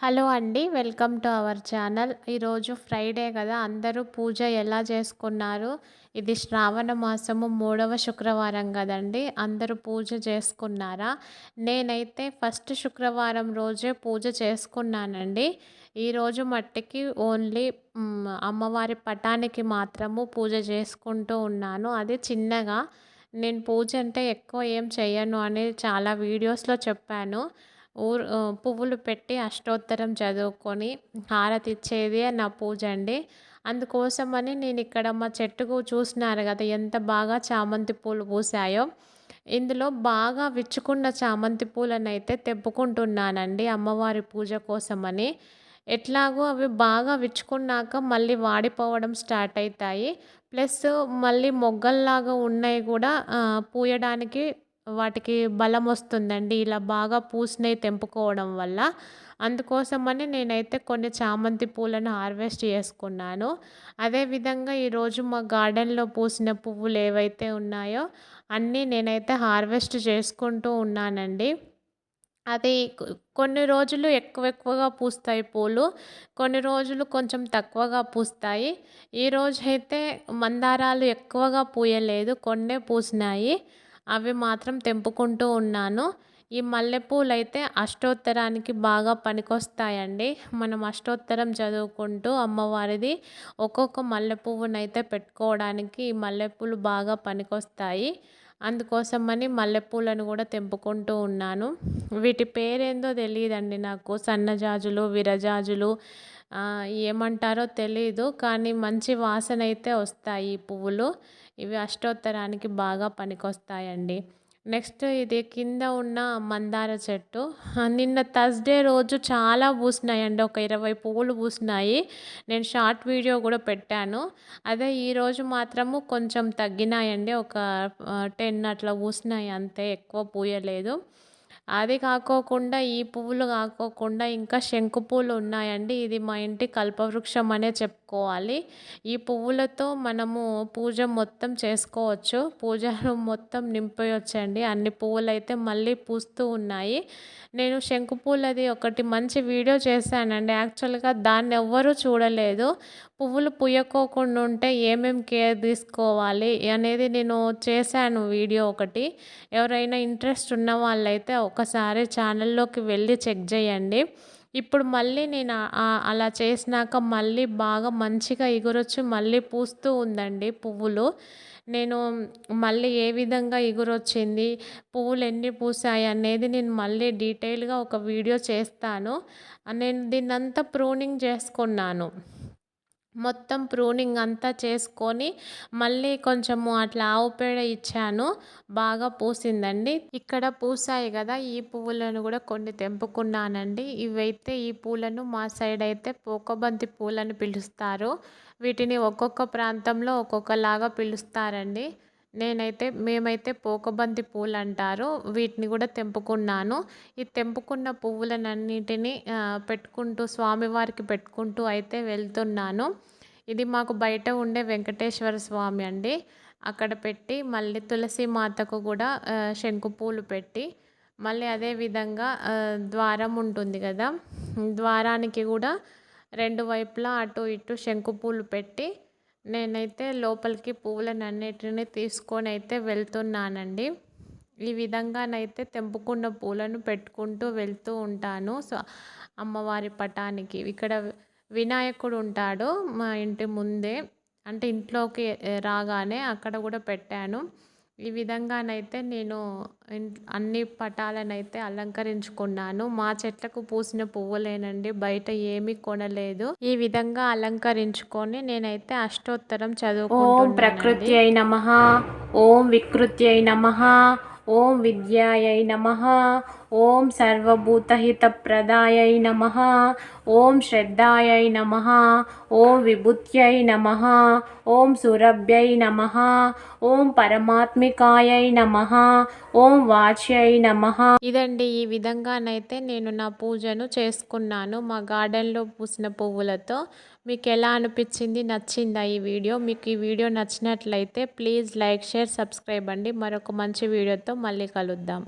Hello అండి welcome to our channel. ఈరోజు Friday కదా అందరూ పూజ ఎలా చేసుకున్నారు? ఇది శ్రావణ మాసము మూడవ శుక్రవారం కదండి అందరూ పూజ చేసుకున్నారా? నేనైతే ఫస్ట్ శుక్రవారం రోజే పూజ చేసుకున్నానండి. ఈరోజు మట్టికి ఓన్లీ అమ్మవారి పటానికి మాత్రము పూజ చేసుకుంటూ ఉన్నాను. అది చిన్నగా. నేను పూజ అంటే ఎక్కువ ఏం చేయను అని చాలా వీడియోస్లో చెప్పాను. ఊరు పువ్వులు పెట్టి అష్టోత్తరం చదువుకొని హారతి ఇచ్చేది నా పూజ అండి. అందుకోసమని నేను ఇక్కడ మా చెట్టుకు చూసినారు కదా ఎంత బాగా చామంతి పూలు పూసాయో. ఇందులో బాగా విచ్చుకున్న చామంతి పూలను అయితే తెప్పుకుంటున్నానండి అమ్మవారి పూజ కోసమని. ఎట్లాగో అవి బాగా విచ్చుకున్నాక మళ్ళీ వాడిపోవడం స్టార్ట్ అవుతాయి ప్లస్ మళ్ళీ మొగ్గల్లాగా ఉన్నాయి కూడా పూయడానికి వాటికి బలం వస్తుందండి. ఇలా బాగా పూసినవి తెంపుకోవడం వల్ల. అందుకోసమని నేనైతే కొన్ని చామంతి పూలను హార్వెస్ట్ చేసుకున్నాను. అదేవిధంగా ఈరోజు మా గార్డెన్లో పూసిన పువ్వులు ఏవైతే ఉన్నాయో అన్నీ నేనైతే హార్వెస్ట్ చేసుకుంటూ ఉన్నానండి. అది కొన్ని రోజులు ఎక్కువ ఎక్కువగా పూస్తాయి పూలు. కొన్ని రోజులు కొంచెం తక్కువగా పూస్తాయి. ఈరోజు అయితే మందారాలు ఎక్కువగా పూయలేదు. కొన్నే పూసినాయి. అవి మాత్రం తెంపుకుంటూ ఉన్నాను. ఈ మల్లెపూలు అయితే అష్టోత్తరానికి బాగా పనికొస్తాయండి. మనం అష్టోత్తరం చదువుకుంటూ అమ్మవారిది ఒక్కొక్క మల్లెపువ్వునైతే పెట్టుకోవడానికి ఈ మల్లెపూలు బాగా పనికొస్తాయి. అందుకోసమని మల్లెపూలను కూడా తెంపుకుంటూ ఉన్నాను. వీటి పేరేందో తెలియదండి నాకు. సన్నజాజులు విరజాజులు ఏమంటారో తెలీదు. కానీ మంచి వాసన అయితే వస్తాయి ఈ పువ్వులు. ఇవి అష్టోత్తరానికి బాగా పనికొస్తాయండి. నెక్స్ట్ ఇది కింద ఉన్న మందార చెట్టు. నిన్న థర్స్డే రోజు చాలా పూసినాయండి. ఒక ఇరవై పువ్వులు పూసినాయి. నేను షార్ట్ వీడియో కూడా పెట్టాను. అదే ఈరోజు మాత్రము కొంచెం తగ్గినాయండి. ఒక టెన్ అట్లా పూసినాయి. అంతే ఎక్కువ పూయలేదు. అది కాకోకుండా ఈ పువ్వులు కాకోకుండా ఇంకా శంకు పూలు ఉన్నాయండి. ఇది మా ఇంటి కల్పవృక్షం అనే చెప్పుకోవాలి. ఈ పువ్వులతో మనము పూజ మొత్తం చేసుకోవచ్చు. పూజ మొత్తం నింపేయొచ్చండి. అన్ని పువ్వులు అయితే మళ్ళీ పూస్తూ ఉన్నాయి. నేను శంకుపూలది ఒకటి మంచి వీడియో చేశానండి. యాక్చువల్గా దాన్ని ఎవ్వరూ చూడలేదు. పువ్వులు పుయ్యకోకుండా ఉంటే ఏమేమి కేర్ తీసుకోవాలి అనేది నేను చేశాను వీడియో ఒకటి. ఎవరైనా ఇంట్రెస్ట్ ఉన్న వాళ్ళైతే ఒకసారి ఛానల్లోకి వెళ్ళి చెక్ చేయండి. ఇప్పుడు మళ్ళీ నేను అలా చేసినాక మళ్ళీ బాగా మంచిగా ఎగురొచ్చి మళ్ళీ పూస్తూ ఉందండి పువ్వులు. నేను మళ్ళీ ఏ విధంగా ఎగురొచ్చింది పువ్వులు ఎన్ని పూసాయి అనేది నేను మళ్ళీ డీటెయిల్గా ఒక వీడియో చేస్తాను. నేను దీన్నంతా ప్రూనింగ్ చేసుకున్నాను. మొత్తం ప్రూనింగ్ అంతా చేసుకొని మళ్ళీ కొంచెము అట్లా ఆవు పేడ ఇచ్చాను. బాగా పూసిందండి. ఇక్కడ పూసాయి కదా ఈ పువ్వులను కూడా కొన్ని తెంపుకున్నానండి. ఇవైతే ఈ పూలను మా సైడ్ అయితే పోకబంతి పూలను పిలుస్తారు. వీటిని ఒక్కొక్క ప్రాంతంలో ఒక్కొక్కలాగా పిలుస్తారండి. నేనైతే మేమైతే పోకబంతి పూలు అంటారు వీటిని కూడా తెంపుకున్నాను. ఈ తెంపుకున్న పువ్వులనన్నిటిని పెట్టుకుంటూ స్వామివారికి పెట్టుకుంటూ అయితే వెళ్తున్నాను. ఇది మాకు బయట ఉండే వెంకటేశ్వర స్వామి అండి. అక్కడ పెట్టి మళ్ళీ తులసి మాతకు కూడా శంకు పూలు పెట్టి మళ్ళీ అదే విధంగా ద్వారం ఉంటుంది కదా. ద్వారానికి కూడా రెండు వైపులా అటు ఇటు శంకు పూలు పెట్టి నేనైతే లోపలికి పువ్వులను అన్నిటిని తీసుకొని అయితే వెళ్తున్నానండి. ఈ విధంగానైతే తెంపుకున్న పూలను పెట్టుకుంటూ వెళ్తూ ఉంటాను. సో అమ్మవారి పటానికి ఇక్కడ వినాయకుడు ఉంటాడు మా ఇంటి ముందే. అంటే ఇంట్లోకి రాగానే అక్కడ కూడా పెట్టాను. ఈ విధంగానైతే నేను అన్ని పటాలనైతే అలంకరించుకున్నాను. మా చెట్లకు పూసిన పువ్వులేనండి బయట ఏమీ కొనలేదు. ఈ విధంగా అలంకరించుకొని నేనైతే అష్టోత్తరం చదువుకుంటున్నాను ప్రకృతి అయి నమ. ఓం వికృతి అయి నమ. ఓం విద్యాయై నమ. ఓం సర్వభూతహితప్రదాయై నమ. ఓం శ్రద్ధాయై నమ. ఓం విభుత్యై నమ. ఓం సురభ్యై నమ. ఓం పరమాత్మికాయై నమ. ఓం వాచ్యై నమ. ఇదండి ఈ విధంగానైతే నేను నా పూజను చేసుకున్నాను మా గార్డెన్లో పూసిన పువ్వులతో. మీకు ఎలా అనిపించింది? నచ్చిందా ఈ వీడియో? మీకు ఈ వీడియో నచ్చినట్లయితే ప్లీజ్ లైక్ షేర్ సబ్స్క్రైబ్ అండి. మరొక మంచి వీడియోతో మళ్ళీ కలుద్దాం.